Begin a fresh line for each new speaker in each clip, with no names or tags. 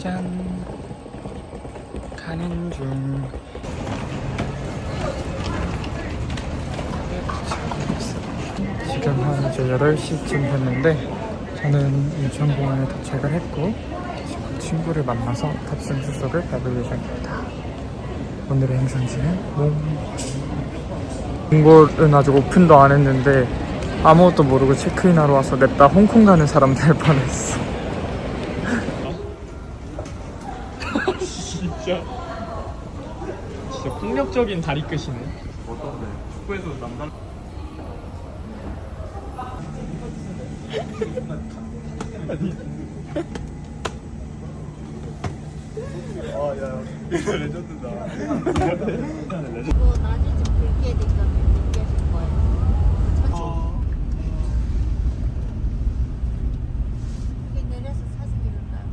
짠. 가는 중. 지금 한 이제 8시쯤 됐는데 저는 인천공항에 도착을 했고 지금 친구를 만나서 탑승 수속을 밟을 예정입니다. 오늘의 행선지는 몽. 이곳은 아직 오픈도 안 했는데 아무것도 모르고 체크인하러 와서 냅다 홍콩 가는 사람 될 뻔했어 진짜 진짜 폭력적인 다리 끝이네. 어떤데? 축구에서 남달
이거 낮이 좀 굵게 되니까 굵게 해줄 거예요. 천천히. 여기 내려서 사진 찍을까요?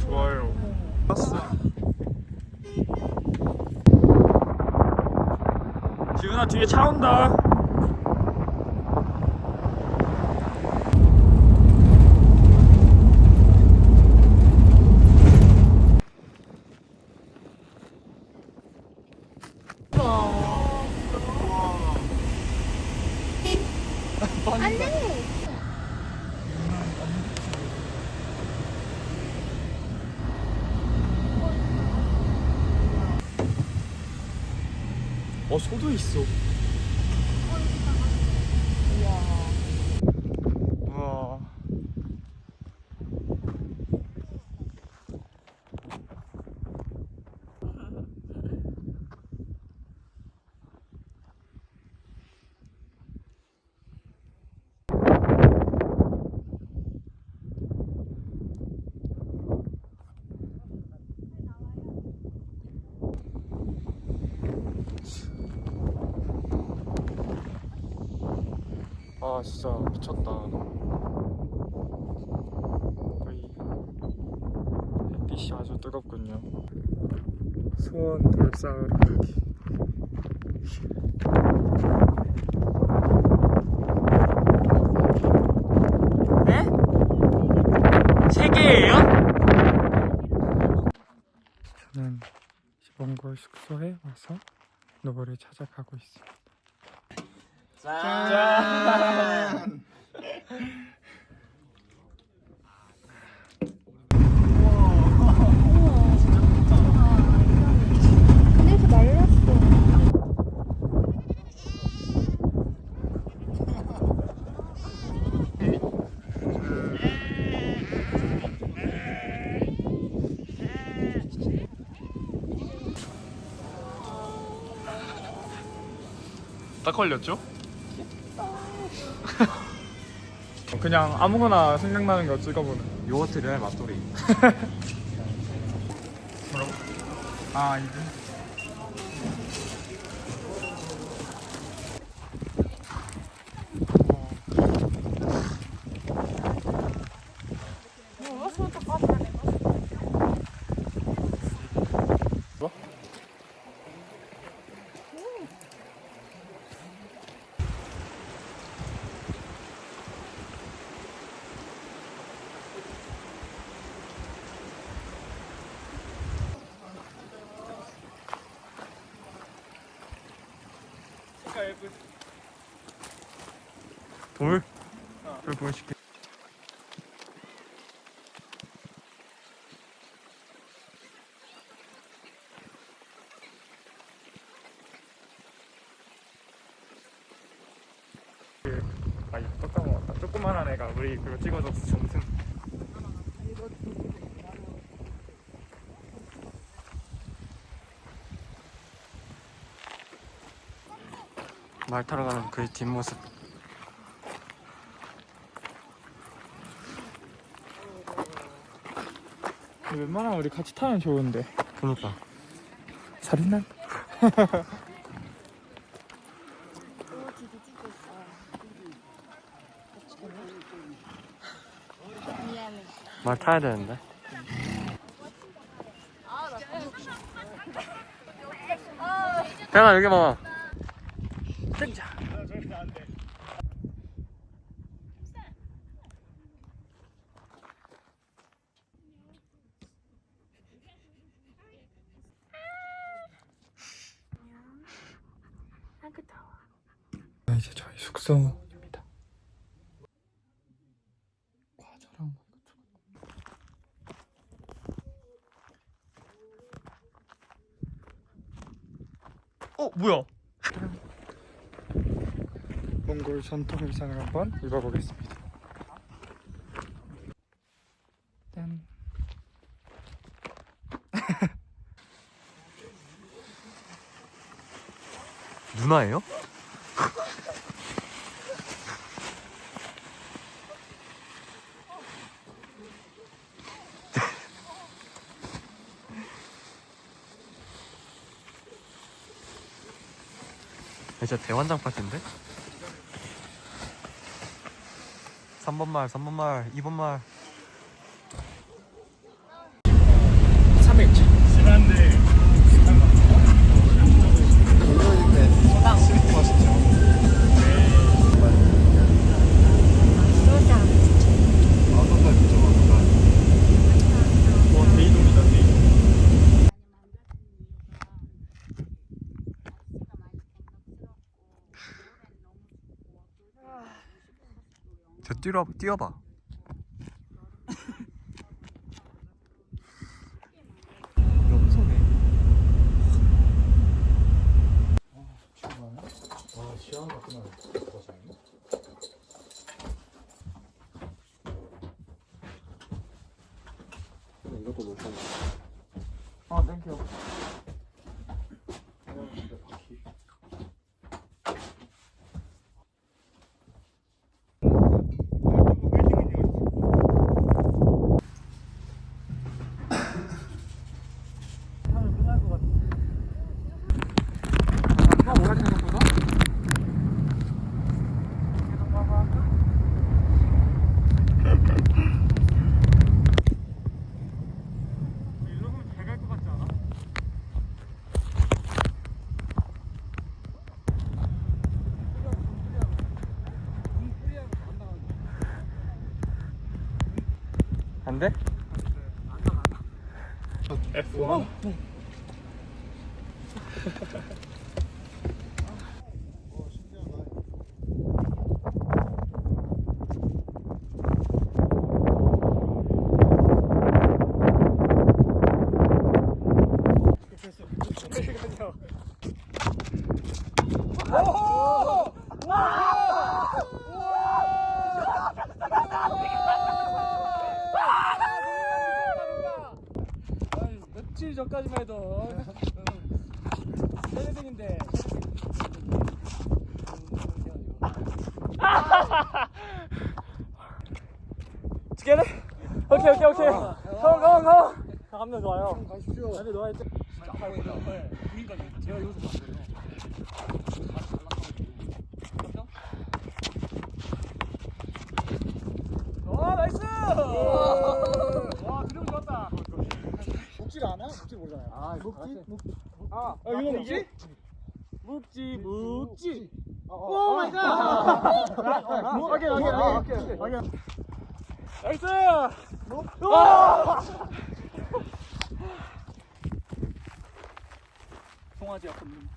좋아요 왔어 지훈아 뒤에 차 온다! 어 소도 있어 아 진짜 미쳤다 거의 햇빛이 아주 뜨겁군요 수원 돌싸우러 가기 네? 세 개예요? 저는 시범골 숙소에 와서 노을을 찾아가고 있습니다
근데 이렇게 말랐어.
딱 걸렸죠? 그냥 아무거나 생각나는 거 찍어보는.
요거트 를 맛돌이.
뭐라고? 아 이제 돌? 돌 보여줄게. 그, 아 이거 또 까먹었다. 조그만한 애가 우리 그거 찍어줘서 점승
말 타러 가는 그 뒷모습.
웬만하면 우리 같이 타면 좋은데.
그니까.
미안해.
말 타야 되는데. 태연아 여기 봐봐
숙소입니다. 과자랑 뭐 이것저것. 어 뭐야? 몽골 전통 의상을 한번 입어보겠습니다. 짠.
누나예요? 진짜 대환장 파티인데? 3번 말, 3번 말, 2번 말
3일차. 심한데.
뛰어, 뛰어봐
염소네. 와, 시원하구나. 버섯이.
이것도 못 사.
아, 땡큐.
É foda. Oh, 묵질 모르잖아요. 아 묵지? 묵지. 아, 아 이거 묵지? 묵지 묵지. 오 마이 갓! 오케이 오케이 오케이 오케이. 나이스! 와! 송아지 아픈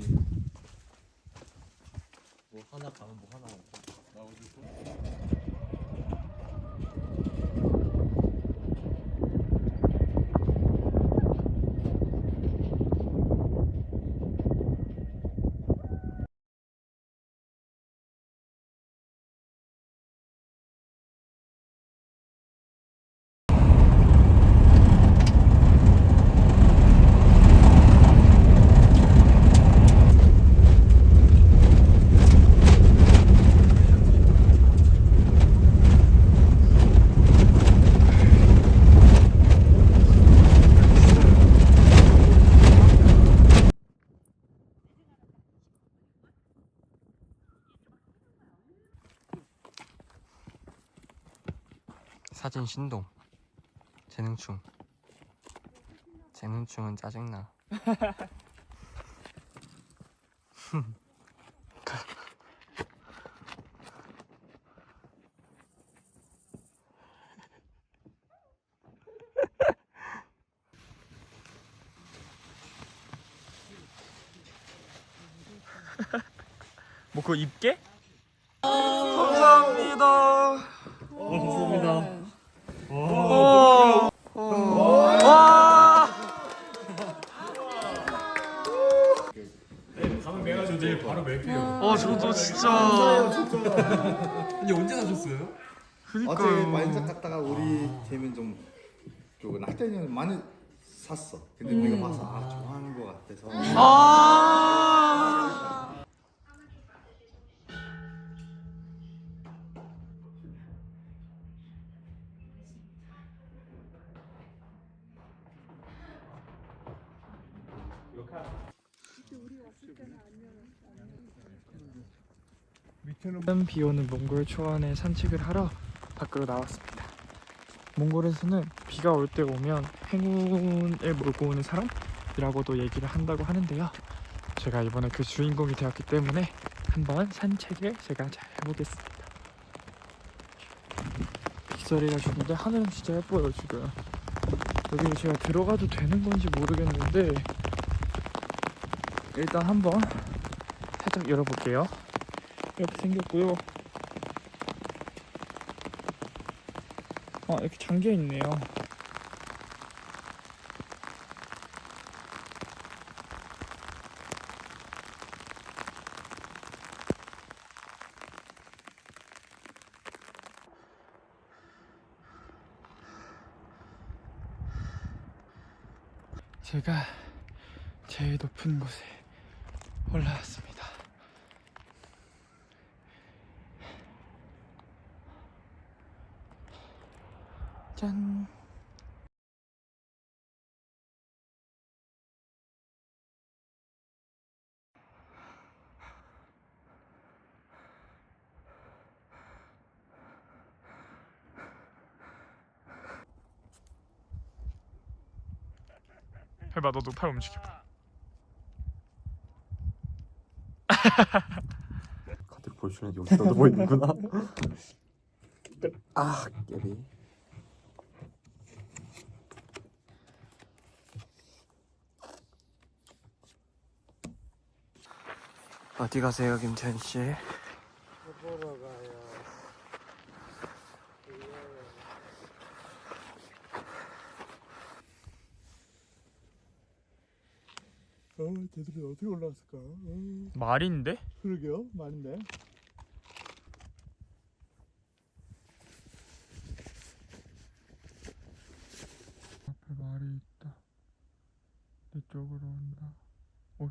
놈.
뭐 하나 가면 뭐 하나 사진 신동 재능충 재능충은 짜증나
뭐 그거 입게? 감사합니다. 밑에는 비 오는 몽골 초원에 산책을 하러 밖으로 나왔습니다. 몽골에서는 비가 올 때 오면 행운을 몰고 오는 사람이라고도 얘기를 한다고 하는데요. 제가 이번에 그 주인공이 되었기 때문에 한번 산책을 제가 잘 해보겠습니다. 빗소리가 주는데 하늘은 진짜 예뻐요 지금. 여기를 제가 들어가도 되는 건지 모르겠는데 일단 한번 살짝 열어볼게요. 이렇게 생겼고요. 아 이렇게 잠겨 있네요. 제가 제일 높은 곳에 올라왔습니다. 짠. 해봐 너도 팔 움직여봐
카드 보여주는 여기서도 보이는구나 아 깨비 어디 가세요 김태현 씨?
어, 대들이 어떻게 올라왔을까? 어,
말인데?
그러게요, 말인데.
앞에 말이 있다 내 쪽으로 온다 어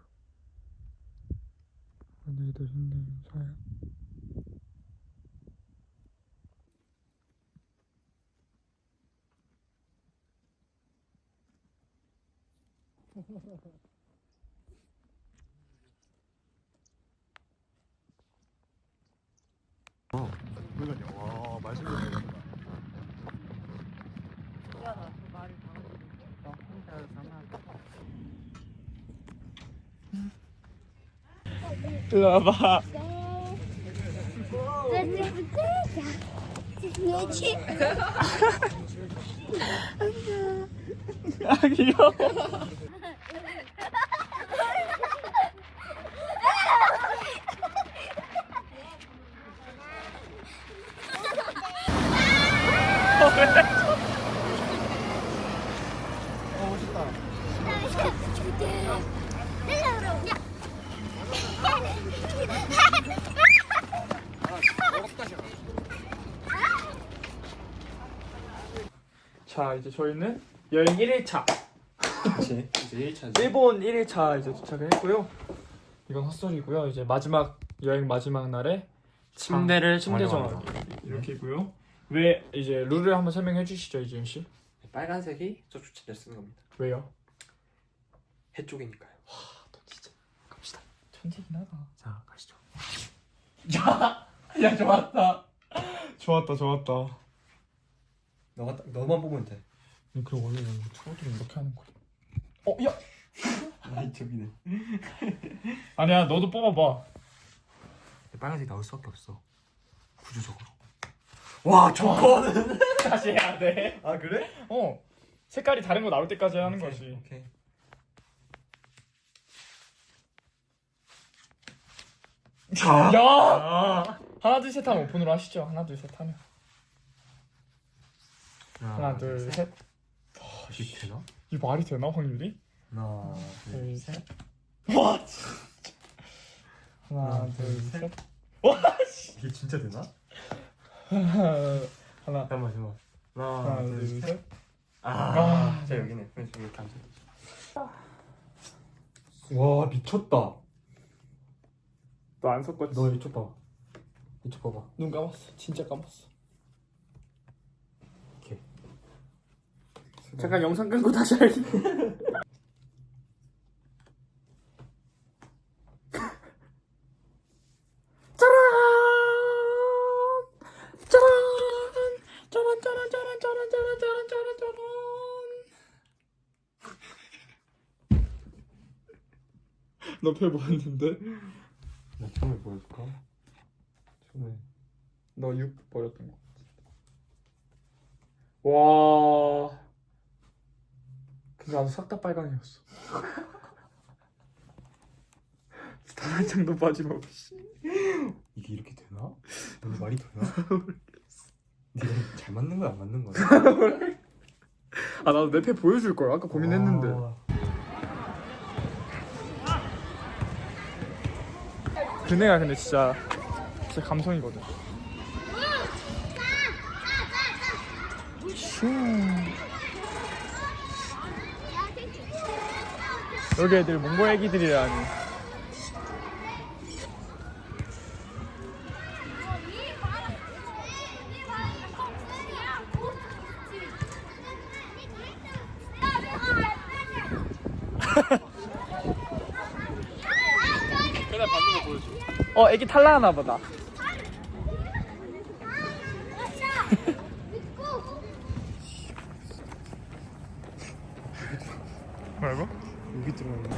어디다 힘내는 사야
그러니까요. 와, 말씀 좀
일로 와봐
내 집.
아 귀여워 저희는 여행 1일차.
그치. 이제 1차지
일본 1일차 이제 도착을 했고요. 이건 헛소리고요. 이제 마지막 여행 마지막 날에
침대를
침대 정하기 이렇게고요. 왜 이제 룰을 한번 설명해 주시죠 이지은 씨?
빨간색이 저쪽 침대를 쓰는 겁니다.
왜요?
해 쪽이니까요.
너 진짜 갑시다. 천재긴 하다.
자 가시죠.
야, 야 좋았다. 좋았다 좋았다.
너가 딱- 너만 보면 돼.
그리고 원래 초보들은 이렇게 하는 거야 어? 야!
아이 저기네.
아니야 너도 뽑아봐
빨간색이 나올 수밖에 없어. 구조적으로. 와 저거는.
다시 해야 돼
아 그래?
어 색깔이 다른 거 나올 때까지 하는 거지
오케이.
야!
아.
하나 둘 셋 하면 오픈으로 하시죠 하나 둘 셋 하면 하나 둘 셋
이게 되나?
이 말이 되나 확률이?
하나 둘.
둘셋 와 진짜 하나
하나,
둘셋
이게 진짜 되나?
하나
잠깐만 잠깐만. 하나,
하나
둘, 셋.
둘셋
아,
아.
자 여기네. 그럼 저기 이렇게 앉아. 와 미쳤다.
너 안 섞었지?
너 이쪽 봐. 이쪽 봐봐.
눈 감았어 진짜 감았어
이렇게.
잠깐 영상 끊고 다시 할게 짜란 짜란 짜란 짜란 짜란 짜란 짜란 짜란 짜란 너배 보였는데?
나 처음에 보여줄까? 처음에.
너 6 버렸던 거 와 근데 나도 싹 다 빨강이었어 단 한 장도 빠짐없이
이게 이렇게 되나? 이게 말이 되나? 네가 잘 맞는 거야 안 맞는 거야?
아 나도 내 패 보여줄 걸 아까 고민했는데
와.
그네가 근데 진짜 진짜 감성이거든 슈. 여기 애들 몽고 애기들이라니. 어 애기 탈락하나 보다 뭐라고?
여기 들어가네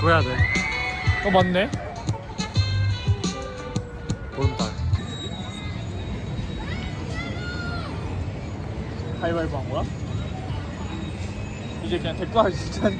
그거 해야 돼. 어 맞네. 가위바위보 한 거야? 이제 그냥 데리고 하지 진짜.